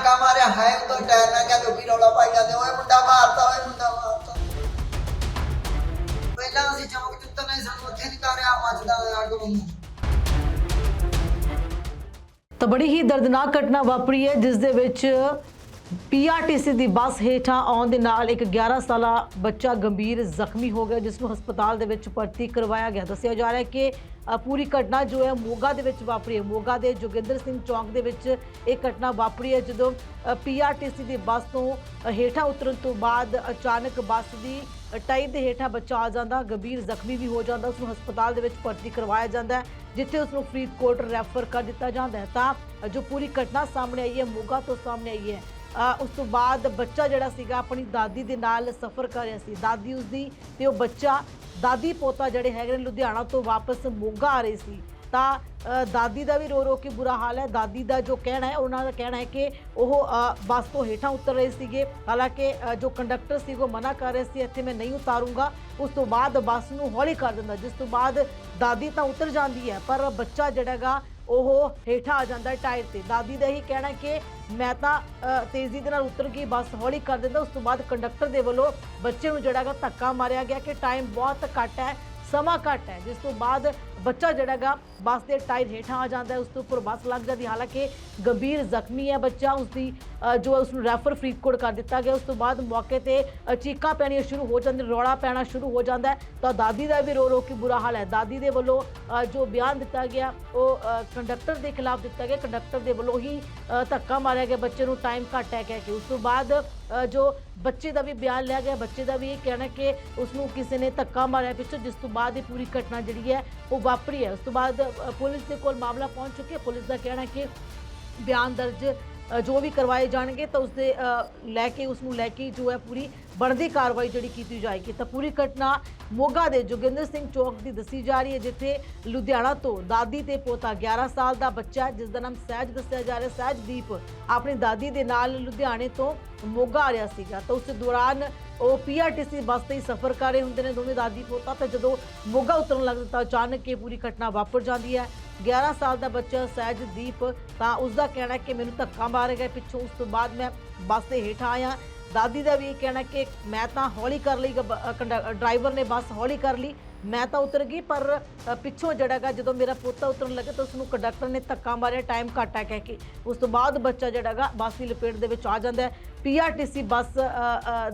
ਧੱਕਾ ਮਾਰਿਆ ਹੈ ਉਹ ਟਾਇਰ ਨਾਲ ਗਿਆ, ਲੋਕੀ ਰੌਲਾ ਪਾਈ ਜਾਂਦੇ, ਓਏ ਮੁੰਡਾ ਮਾਰਤਾ, ਓਏ ਮੁੰਡਾ ਮਾਰਤਾ। ਪਹਿਲਾਂ ਅਸੀਂ ਚੌਂਕ ਚ ਉਤਰਨਾ ਸਾਨੂੰ ਉੱਥੇ ਨਹੀਂ ਤਾਰਿਆ ਮੱਚਦਾ ਹੋਇਆ ਅੱਗ ਨੂੰ ਤਾਂ ਬੜੀ ਹੀ ਦਰਦਨਾਕ ਘਟਨਾ ਵਾਪਰੀ ਹੈ, ਜਿਸ ਦੇ ਵਿੱਚ ਪੀਆਰਟੀਸੀ ਦੀ ਬੱਸ ਹੇਠਾਂ ਆਉਣ ਦੇ ਨਾਲ ਇੱਕ 11 ਸਾਲਾ ਬੱਚਾ ਗੰਭੀਰ ਜ਼ਖਮੀ ਹੋ ਗਿਆ, ਜਿਸ ਨੂੰ ਹਸਪਤਾਲ ਦੇ ਵਿੱਚ ਭਰਤੀ ਕਰਵਾਇਆ ਗਿਆ। ਦੱਸਿਆ ਜਾ ਰਿਹਾ ਹੈ ਕਿ ਪੂਰੀ ਘਟਨਾ ਜੋ ਹੈ ਮੋਗਾ ਦੇ ਵਿੱਚ ਵਾਪਰੀ ਹੈ। ਮੋਗਾ ਦੇ ਜੋਗਿੰਦਰ ਸਿੰਘ ਚੌਂਕ ਦੇ ਵਿੱਚ ਇਹ ਘਟਨਾ ਵਾਪਰੀ ਹੈ, ਜਦੋਂ ਪੀਆਰਟੀਸੀ ਦੀ ਬੱਸ ਤੋਂ ਹੇਠਾਂ ਉਤਰਨ ਤੋਂ ਬਾਅਦ ਅਚਾਨਕ ਬੱਸ ਦੀ ਟਾਈ ਦੇ ਹੇਠਾਂ ਬੱਚਾ ਆ ਜਾਂਦਾ, ਗੰਭੀਰ ਜ਼ਖਮੀ ਵੀ ਹੋ ਜਾਂਦਾ, ਉਸ ਨੂੰ ਹਸਪਤਾਲ ਦੇ ਵਿੱਚ ਭਰਤੀ ਕਰਵਾਇਆ ਜਾਂਦਾ ਹੈ, ਜਿੱਥੇ ਉਸ ਨੂੰ ਫਰੀਦਕੋਟ ਰੈਫਰ ਕਰ ਦਿੱਤਾ ਜਾਂਦਾ ਹੈ। ਤਾਂ ਜੋ ਪੂਰੀ ਘਟਨਾ ਸਾਹਮਣੇ ਆਈ ਹੈ, ਮੋਗਾ ਤੋਂ ਸਾਹਮਣੇ ਆਈ ਹੈ ਉਸ ਤੋਂ ਬਾਅਦ ਬੱਚਾ ਜਿਹੜਾ ਸੀਗਾ ਆਪਣੀ ਦਾਦੀ ਦੇ ਨਾਲ ਸਫ਼ਰ ਕਰ ਰਿਹਾ ਸੀ। ਦਾਦੀ ਉਸਦੀ ਤੇ ਉਹ ਬੱਚਾ, ਦਾਦੀ ਪੋਤਾ ਜਿਹੜੇ ਹੈਗੇ ਨੇ ਲੁਧਿਆਣਾ ਤੋਂ ਵਾਪਸ ਮੋਗਾ ਆ ਰਹੇ ਸੀ। ਤਾਂ ਦਾਦੀ ਦਾ ਵੀ ਰੋ ਰੋ ਕੇ ਬੁਰਾ ਹਾਲ ਹੈ। ਦਾਦੀ ਦਾ ਜੋ ਕਹਿਣਾ ਹੈ, ਉਹਨਾਂ ਦਾ ਕਹਿਣਾ ਹੈ ਕਿ ਉਹ ਬੱਸ ਤੋਂ ਹੇਠਾਂ ਉਤਰ ਰਹੇ ਸੀਗੇ। ਹਾਲਾਂਕਿ ਜੋ ਕੰਡਕਟਰ ਸੀ, ਉਹ ਮਨਾ ਕਰ ਰਹੇ ਸੀ, ਇੱਥੇ ਮੈਂ ਨਹੀਂ ਉਤਾਰੂੰਗਾ। ਉਸ ਤੋਂ ਬਾਅਦ ਬੱਸ ਨੂੰ ਹੌਲੀ ਕਰ ਦਿੰਦਾ, ਜਿਸ ਤੋਂ ਬਾਅਦ ਦਾਦੀ ਤਾਂ ਉਤਰ ਜਾਂਦੀ ਹੈ, ਪਰ ਬੱਚਾ ਜਿਹੜਾ ਗਾ ਉਹ ਹੇਠਾਂ ਆ ਜਾਂਦਾ ਹੈ ਟਾਇਰ ਤੇ। ਦਾਦੀ ਦਾ ਹੀ ਕਹਿਣਾ ਕਿ ਮੈਂ ਤਾਂ ਤੇਜ਼ੀ ਦੇ ਨਾਲ ਉਤਰ ਕੇ ਬੱਸ ਹੌਲੀ ਕਰ ਦਿੰਦਾ, ਉਸ ਤੋਂ ਬਾਅਦ ਕੰਡਕਟਰ ਦੇ ਵੱਲੋਂ ਬੱਚੇ ਨੂੰ ਜਿਹੜਾ ਗਾ ਧੱਕਾ ਮਾਰਿਆ ਗਿਆ ਕਿ ਟਾਈਮ ਬਹੁਤ ਘੱਟ ਹੈ, ਸਮਾਂ ਘੱਟ ਹੈ, ਜਿਸ ਤੋਂ ਬਾਅਦ ਬੱਚਾ ਜਿਹੜਾ ਗਾ ਬੱਸ ਦੇ ਟਾਇਰ ਹੇਠਾਂ ਆ ਜਾਂਦਾ ਹੈ, ਉਸ ਤੋਂ ਉੱਪਰ ਬੱਸ ਲੱਗ ਜਾਂਦੀ ਹਾਲਾਂਕਿ ਗੰਭੀਰ ਜ਼ਖਮੀ ਹੈ ਬੱਚਾ, ਉਸ ਦੀ ਜੋ ਉਸ ਨੂੰ ਰੈਫਰ ਫਰੀਦਕੋਟ ਕਰ ਦਿੱਤਾ ਗਿਆ। ਉਸ ਤੋਂ ਬਾਅਦ ਮੌਕੇ ਤੇ ਚੀਕਾਂ ਪੈਣੀਆਂ ਸ਼ੁਰੂ ਹੋ ਜਾਂਦੀਆਂ, ਰੌਲਾ ਪੈਣਾ ਸ਼ੁਰੂ ਹੋ ਜਾਂਦਾ ਤਾਂ ਦਾਦੀ ਦਾ ਵੀ ਰੋ ਰੋ ਕੇ ਬੁਰਾ ਹਾਲ ਹੈ। ਦਾਦੀ ਦੇ ਵੱਲੋਂ ਜੋ ਬਿਆਨ ਦਿੱਤਾ ਗਿਆ, ਉਹ ਕੰਡਕਟਰ ਦੇ ਖਿਲਾਫ ਦਿੱਤਾ ਗਿਆ। ਕੰਡਕਟਰ ਦੇ ਵੱਲੋਂ ਹੀ ਧੱਕਾ ਮਾਰਿਆ ਗਿਆ। ਬੱਚੇ ਨੂੰ ਟਾਈਮ ਘੱਟ ਹੈ ਕਹਿ ਕੇ। ਉਸ ਤੋਂ ਬਾਅਦ ਜੋ ਬੱਚੇ ਦਾ ਵੀ ਬਿਆਨ ਲਿਆ ਗਿਆ, ਬੱਚੇ ਦਾ ਵੀ ਇਹ ਕਹਿਣਾ ਕਿ ਉਸ ਨੂੰ ਕਿਸੇ ਨੇ ਧੱਕਾ ਮਾਰਿਆ ਪਿੱਛੋਂ, ਜਿਸ ਤੋਂ ਬਾਅਦ ਇਹ ਪੂਰੀ ਘਟਨਾ ਜਿਹੜੀ ਹੈ, ਉਹ ਵਾਪਰੀ ਹੈ। ਉਸ ਤੋਂ ਬਾਅਦ ਅ, ਪੁਲਿਸ ਦੇ ਕੋਲ ਮਾਮਲਾ ਪਹੁੰਚ ਚੁੱਕਿਆ ਪੁਲਿਸ ਦਾ ਕਹਿਣਾ ਹੈ ਕਿ ਬਿਆਨ ਦਰਜ ਅ, ਜੋ ਵੀ ਕਰਵਾਏ ਜਾਣਗੇ ਤਾਂ ਉਸ ਦੇ ਅ, ਲੈ ਕੇ ਉਸ ਨੂੰ ਲੈ ਕੇ ਜੋ ਹੈ ਪੂਰੀ ਬਣਦੀ ਕਾਰਵਾਈ ਜਿਹੜੀ ਕੀਤੀ ਜਾਏਗੀ। ਤਾਂ ਪੂਰੀ ਘਟਨਾ ਮੋਗਾ ਦੇ ਜੋਗਿੰਦਰ ਸਿੰਘ ਚੌਕ ਦੀ ਦੱਸੀ ਜਾ ਰਹੀ ਹੈ ਜਿੱਥੇ ਲੁਧਿਆਣਾ ਤੋਂ ਦਾਦੀ ਤੇ ਪੋਤਾ 11 ਸਾਲ ਦਾ ਬੱਚਾ ਹੈ, ਜਿਸ ਦਾ ਨਾਮ ਸਹਿਜ ਦੱਸਿਆ ਜਾ ਰਿਹਾ ਸਹਿਜਦੀਪ ਆਪਣੀ ਦਾਦੀ ਦੇ ਨਾਲ ਲੁਧਿਆਣੇ ਤੋਂ ਮੋਗਾ ਆ ਰਿਹਾ ਸੀਗਾ। ਤਾਂ ਉਸ ਦੌਰਾਨ ਉਹ ਪੀਆਰਟੀਸੀ ਬੱਸ ਤੇ ਹੀ ਸਫ਼ਰ ਕਰ ਰਹੇ ਹੁੰਦੇ ਨੇ, ਦੋਵੇਂ ਦਾਦੀ ਪੋਤਾ। ਤਾਂ ਜਦੋਂ ਮੋਗਾ ਉਤਰਨ ਲੱਗਦਾ ਤਾਂ ਅਚਾਨਕ ਇਹ ਪੂਰੀ ਘਟਨਾ ਵਾਪਰ ਜਾਂਦੀ ਹੈ। 11 ਸਾਲ ਦਾ ਬੱਚਾ ਸਹਿਜਦੀਪ ਤਾਂ ਉਸ ਦਾ ਕਹਿਣਾ ਕਿ ਮੈਨੂੰ ਧੱਕਾ ਮਾਰੇ ਗਏ ਪਿੱਛੋਂ ਉਸ ਤੋਂ ਬਾਅਦ ਮੈਂ ਬੱਸ ਦੇ ਹੇਠਾਂ ਆਇਆ। ਦਾਦੀ ਦਾ ਵੀ ਇਹ ਕਹਿਣਾ ਕਿ ਮੈਂ ਤਾਂ ਹੌਲੀ ਕਰ ਲਈ, ਗ- ਕੰਡ- ਡਰਾਈਵਰ ਨੇ ਬੱਸ ਹੌਲੀ ਕਰ ਲਈ। ਮੈਂ ਤਾਂ ਉਤਰ ਗਈ, ਪਰ ਪਿੱਛੋਂ ਜਿਹੜਾ ਗਾ, ਜਦੋਂ ਮੇਰਾ ਪੋਤਾ ਉਤਰਨ ਲੱਗਾ ਤਾਂ ਉਸ ਨੂੰ ਕੰਡਕਟਰ ਨੇ ਧੱਕਾ ਮਾਰਿਆ ਟਾਈਮ ਘੱਟ ਹੈ ਕਹਿ ਕੇ। ਉਸ ਤੋਂ ਬਾਅਦ ਬੱਚਾ ਜਿਹੜਾ ਗਾ, ਬੱਸ ਦੀ ਲਪੇਟ ਦੇ ਵਿੱਚ ਆ ਜਾਂਦਾ ਹੈ। ਪੀਆਰਟੀਸੀ ਬੱਸ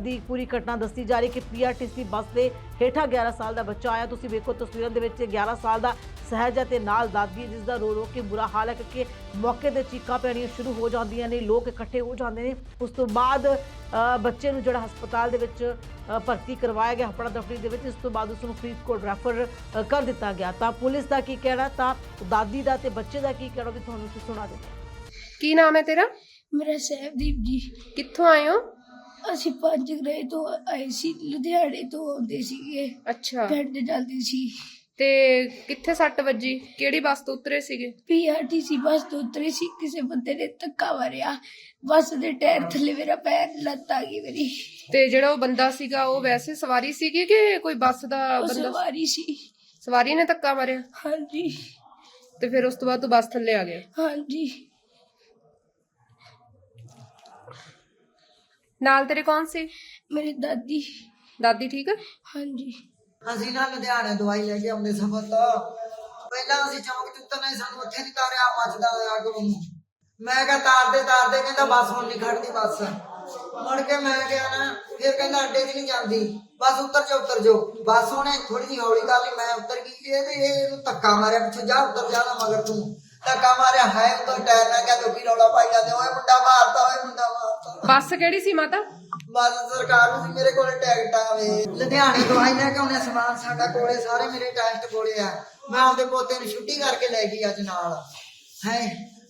ਦੀ ਪੂਰੀ ਘਟਨਾ ਦੱਸੀ ਜਾ ਰਹੀ ਕਿ ਪੀਆਰਟੀਸੀ ਬੱਸ ਦੇ ਹੇਠਾਂ 11 ਸਾਲ ਦਾ ਬੱਚਾ ਆਇਆ। ਤੁਸੀਂ ਵੇਖੋ ਤਸਵੀਰਾਂ ਦੇ ਵਿੱਚ 11 ਸਾਲ ਦਾ ਸਹਿਜ ਹੈ ਨਾਲ ਦਾਦੀ ਜਿਸ ਦਾ ਰੋ ਰੋ ਕੇ ਬੁਰਾ ਹਾਲ ਹੈ ਕਿਉਂਕਿ ਮੌਕੇ ਤੇ ਚੀਕਾਂ ਪੈਣੀਆਂ ਸ਼ੁਰੂ ਹੋ ਜਾਂਦੀਆਂ ਨੇ, ਲੋਕ ਇਕੱਠੇ ਹੋ ਜਾਂਦੇ ਨੇ। ਉਸ ਤੋਂ ਬਾਅਦ ਬੱਚੇ ਨੂੰ ਜਿਹੜਾ ਹਸਪਤਾਲ ਦੇ ਵਿੱਚ ਭਰਤੀ ਕਰਵਾਇਆ ਗਿਆ ਹਪੜਾ ਦਫੜੀ ਦੇ ਵਿੱਚ, ਇਸ ਤੋਂ ਬਾਅਦ ਉਸ ਨੂੰ ਫਰੀਦਕੋਟ ਰੈਫਰ ਕਰ ਦਿੱਤਾ ਗਿਆ। ਤਾਂ ਪੁਲਿਸ ਦਾ ਕੀ ਕਹਿਣਾ, ਤਾਂ ਦਾਦੀ ਦਾ ਤੇ ਬੱਚੇ ਦਾ ਕੀ ਕਹਿਣਾ ਵੀ ਤੁਹਾਨੂੰ ਸੁਣਾ ਦਿੰਦੇ ਕੀ ਨਾਮ ਹੈ ਤੇਰਾ? ਮੇਰਾ ਸਹਿਬਦੀਪ ਜੀ। ਕਿੱਥੋਂ ਆਏ ਹੋ? ਅਸੀਂ ਪੰਜ ਗ੍ਰਹਿ ਤੋਂ ਆਏ ਸੀ ਲੁਧਿਆਣੇ ਤੋਂ ਆਉਂਦੇ ਸੀਗੇ। ਅੱਛਾ। ਪਿੰਡ ਜਾਂਦੇ ਸੀ। ਤੇ ਕਿੱਥੇ ਸੱਟ ਵੱਜੀ? ਕਿਹੜੀ ਬੱਸ ਤੋਂ ਉਤਰੇ ਸੀਗੇ? ਪੀਆਰਟੀਸੀ ਬੱਸ ਤੋਂ ਉਤਰੇ ਸੀ ਕਿਸੇ ਬੰਦੇ ਨੇ ਧੱਕਾ ਮਾਰਿਆ। ਬੱਸ ਦੇ ਟਾਇਰ ਥੱਲੇ ਮੇਰਾ ਪੈਰ ਲੱਤ ਆ ਗਈ ਮੇਰੀ। ਤੇ ਜਿਹੜਾ ਉਹ ਬੰਦਾ ਸੀਗਾ ਉਹ ਵੈਸੇ ਸਵਾਰੀ ਸੀਗੀ ਕਿ ਕੋਈ ਬੱਸ ਦਾ ਉਹ ਬੰਦਾ? ਸਵਾਰੀ ਸੀ। ਸਵਾਰੀ ਨੇ ਧੱਕਾ ਮਾਰਿਆ? ਹਾਂਜੀ। ਤੇ ਫਿਰ ਉਸ ਤੋਂ ਬਾਅਦ ਤੂੰ ਬੱਸ ਥੱਲੇ ਆ ਗਿਆ? ਹਾਂਜੀ। ਨਾਲ ਤੇਰੇ ਕੌਣ ਸੀ? ਮੇਰੀ ਦਾਦੀ। ਦਾਦੀ ਠੀਕ ਹੈ ਹਾਂਜੀ। ਅਸੀਂ ਨਾ ਲੁਧਿਆਣੇ ਦਵਾਈ ਲੈ ਕੇ ਆਉਂਦੇ ਸਫਰ ਤੋਂ ਪਹਿਲਾਂ ਅਸੀਂ ਚੌਂਕ ਚ ਉਤਰਨਾ ਸੀ, ਸਾਨੂੰ ਉੱਥੇ ਨਹੀਂ ਤਾਰਿਆ ਮੱਚਦਾ ਹੋਇਆ ਅੱਗ ਨੂੰ ਮੈਂ ਕਿਹਾ ਤਾਰਦੇ ਤਾਰਦੇ ਕਹਿੰਦਾ ਬੱਸ ਹੁਣ ਨਹੀਂ ਖੜਦੀ ਬੱਸ। ਮੁੜ ਕੇ ਮੈਂ ਕਿਹਾ ਨਾ ਫਿਰ ਕਹਿੰਦਾ ਅੱਡੇ 'ਚ ਨਹੀਂ ਜਾਂਦੀ। ਬਸ ਉੱਤਰ ਜਾ ਉੱਤਰ ਜਾ ਬੱਸ ਉਹਨੇ ਥੋੜੀ ਜਿਹੀ ਹੌਲੀ ਕਰ ਲਈ ਮੈਂ ਉੱਤਰ ਗਈ। ਇਹ ਤੇ ਇਹ ਇਹਨੂੰ ਧੱਕਾ ਮਾਰਿਆ ਪਿੱਛੇ ਜਾ ਉੱਤਰ ਜਾ ਨਾ ਮਗਰ ਤੂੰ। ਧੱਕਾ ਮਾਰਿਆ ਹੈ ਤਾਂ ਟਾਇਰ ਨਾਲ ਗਿਆ ਲੋਕੀ ਰੌਲਾ ਪਾਈ ਬੱਸ ਕਿਹੜੀ ਸੀ ਮਾਤਾ? ਬਸ ਸਰਕਾਰ ਨੂੰ ਸੀ ਮੇਰੇ ਕੋਲ ਟਿਕਟਾਂ ਵੇ। ਲੁਧਿਆਣੇ ਦਵਾਈ ਲੈ ਕੇ ਆਉਣੇ ਸਮਾਨ ਸਾਡਾ ਕੋਲੇ ਸਾਰੇ ਮੇਰੇ ਟੈਸਟ ਕੋਲੇ ਆ। ਮੈਂ ਆਪਦੇ ਪੋਤੇ ਨੂੰ ਛੁੱਟੀ ਕਰਕੇ ਲੈ ਗਈ ਅੱਜ ਨਾਲ। ਹੈ?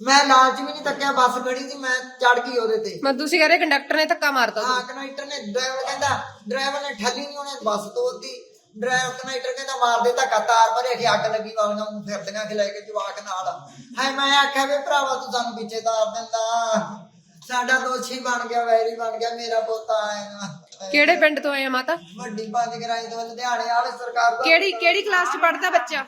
ਮੈਂ ਲਾਲਚ ਵੀ ਨਹੀਂ ਤੱਕਿਆ ਬੱਸ ਖੜੀ ਸੀ ਮੈਂ ਚੜ ਗਈ ਉਹਦੇ ਤੇ। ਮੈਂ ਤੁਸੀਂ ਕਹ ਰਹੇ ਕੰਡਕਟਰ ਨੇ ਧੱਕਾ ਮਾਰਤਾ ਹਾਂ ਕਨੈਕਟਰ ਨੇ ਡਰਾਈਵਰ ਕਹਿੰਦਾ ਡਰਾਈਵਰ ਨੇ ਠੱਲੀ ਨਹੀਂ ਉਹਨੇ ਬੱਸ ਤੋੜਦੀ ਡਰਾਈਵਰ ਕਨੈਕਟਰ ਕਹਿੰਦਾ ਮਾਰ ਦੇ ਧੱਕਾ ਤਾਰ ਭਰੇ ਕਿ ਅੱਗ ਲੱਗੀ ਵਾਲੀਆਂ ਨੂੰ ਫਿਰਦੀਆਂ ਕਿ ਲੈ ਕੇ ਜਵਾਕ ਨਾਲ। ਹੈ ਮੈਂ ਆਖਿਆ ਵੇ ਭਰਾਵਾ ਤੂੰ ਸਾਨੂੰ ਪਿੱਛੇ ਤਾਰ ਦਿੰਦਾ। ਸਾਡਾ ਦੋਸ਼ੀ ਬਣ ਗਿਆ ਵੈਰੀ ਬਣ ਗਿਆ ਮੇਰਾ ਪੋਤਾ ਆਏਗਾ ਕਿਹੜੇ ਪਿੰਡ ਤੋਂ ਆਏ ਆ ਮਾਤਾ? ਵੱਡੀ ਪੰਜ ਗਰਾਈ ਤੋਂ ਲੁਧਿਆਣੇ ਵਾਲੇ ਸਰਕਾਰ ਦਾ ਕਿਹੜੀ ਕਿਹੜੀ ਕਲਾਸ ਚ ਪੜਦਾ ਬੱਚਾ?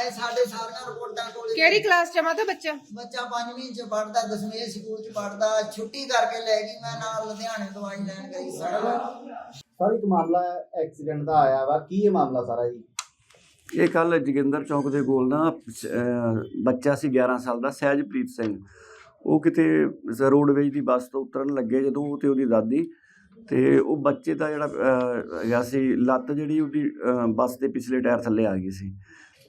ਇਹ ਸਾਡੇ ਸਾਰੀਆਂ ਰਿਪੋਰਟਾਂ ਕੋਲ ਕਿਹੜੀ ਕਲਾਸ ਚ ਮਾਤਾ ਬੱਚਾ? ਬੱਚਾ ਪੰਜਵੀਂ ਚ ਪੜਦਾ ਦਸਵੇਂ ਸਕੂਲ ਚ ਪੜਦਾ ਛੁੱਟੀ ਕਰਕੇ ਲੈ ਗਈ ਮੈਂ ਨਾਲ ਲੁਧਿਆਣੇ ਦਵਾਈ ਲੈਣ ਗਈ ਸੀ। ਸਰ ਇੱਕ ਮਾਮਲਾ ਐਕਸੀਡੈਂਟ ਦਾ ਆਇਆ ਵਾ। ਕੀ ਇਹ ਮਾਮਲਾ ਸਾਰਾ ਜੀ? ਇਹ ਕੱਲ ਜੋਗਿੰਦਰ ਚੌਕ ਦੇ ਕੋਲ ਨਾ ਬੱਚਾ ਸੀ 11 ਸਾਲ ਦਾ ਸਹਿਜਪ੍ਰੀਤ ਸਿੰਘ। ਉਹ ਕਿਤੇ ਰੋਡਵੇਜ ਦੀ ਬੱਸ ਤੋਂ ਉਤਰਨ ਲੱਗੇ ਜਦੋਂ ਉਹ ਤੇ ਉਹਦੀ ਦਾਦੀ ਤੇ ਉਹ ਬੱਚੇ ਦਾ ਜਿਹੜਾ ਅਹ, ਹੈਗਾ ਸੀ ਲੱਤ ਜਿਹੜੀ ਉਹਦੀ ਬੱਸ ਦੇ ਪਿਛਲੇ ਟਾਇਰ ਥੱਲੇ ਆ ਗਈ ਸੀ।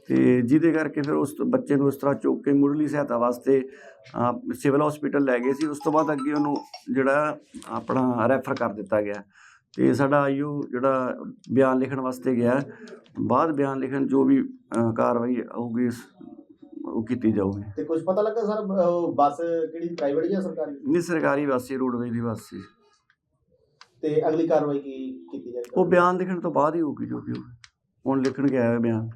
ਤੇ ਜਿਹਦੇ ਕਰਕੇ ਫਿਰ ਉਸ ਬੱਚੇ ਨੂੰ ਇਸ ਤਰ੍ਹਾਂ ਚੁੱਕ ਕੇ ਮੁੱਢਲੀ ਸਹਾਇਤਾ ਵਾਸਤੇ ਸਿਵਲ ਹਸਪੀਟਲ ਲੈ ਗਏ ਸੀ। ਉਸ ਤੋਂ ਬਾਅਦ ਅੱਗੇ ਉਹਨੂੰ ਜਿਹੜਾ ਆਪਣਾ ਰੈਫਰ ਕਰ ਦਿੱਤਾ ਗਿਆ। ਤੇ ਸਾਡਾ ਆਈਓ ਜਿਹੜਾ ਬਿਆਨ ਲਿਖਣ ਵਾਸਤੇ ਗਿਆ। ਬਾਅਦ ਬਿਆਨ ਲਿਖਣ ਜੋ ਵੀ ਕਾਰਵਾਈ ਹੋਊਗੀ ਸ- ਉਹ ਕੀਤੀ ਜਾਊਗੀ। ਤੇ ਕੁਝ ਪਤਾ ਲੱਗਾ ਸਰ ਬੱਸ ਕਿਹੜੀ ਪ੍ਰਾਈਵੇਟ ਜਾਂ ਸਰਕਾਰੀ? ਨਹੀਂ ਸਰਕਾਰੀ ਬੱਸ ਸੀ ਰੋਡਵੇਜ ਦੀ ਬੱਸ ਸੀ ਤੇ ਅਗਲੀ ਕਾਰਵਾਈ ਕੀ ਕੀਤੀ ਜਾਏਗੀ? ਉਹ ਬਿਆਨ ਲਿਖਣ ਤੋਂ ਬਾਅਦ ਹੀ ਹੋਊਗੀ ਜੋ ਵੀ ਹੋਊਗੀ। ਹੁਣ ਲਿਖਣ ਗਿਆ ਹੈ ਬਿਆਨ।